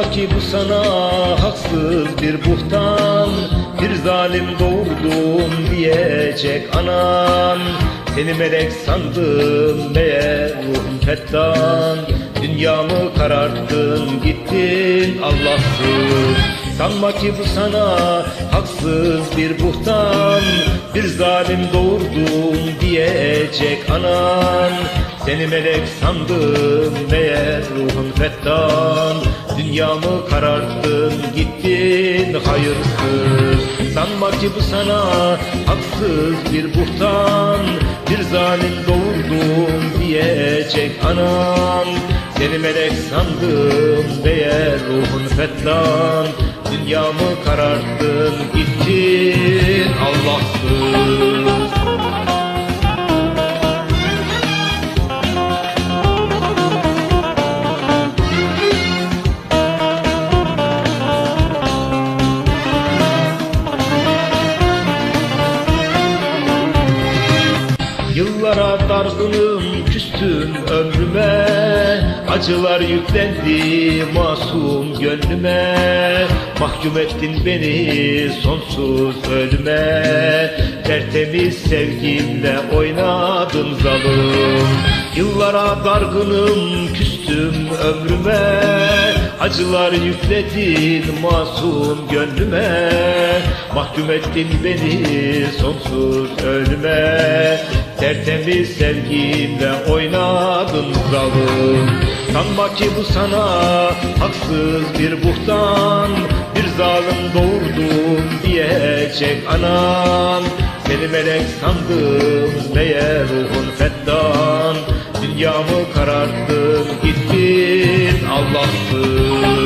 Sanma ki bu sana haksız bir buhtan Bir zalim doğurdum diyecek anan. Seni melek sandım meğer ruhum fettan? Dünyamı kararttın gittin Allahsız. Sanma ki bu sana haksız bir buhtan Bir zalim doğurdum diyecek anan. Seni melek sandım meğer ruhun fettan Dünyamı kararttın gittin hayırsız. Sanma ki bu sana haksız bir buhtan Bir zalim doğurdum diyecek anan. Seni melek sandım meğer ruhun fettan. Dünyamı kararttın gittin. Allahsız Yıllara dargınım küstüm ömrüme. Acılar yüklendi masum gönlüme. Mahkum ettin beni sonsuz ölüme. Tertemiz sevgimle oynadın zalim Yıllara dargınım küstüm ömrüme. Acılar yükledin masum gönlüme. Mahkum ettin beni sonsuz ölüme Tertemiz sevgimle oynadın zalim Sanma ki bu sana haksız bir buhtan Bir zalim doğurdum diyecek anan. Seni melek sandım meğer ruhun fettan? Dünyamı kararttın gittin Allahsız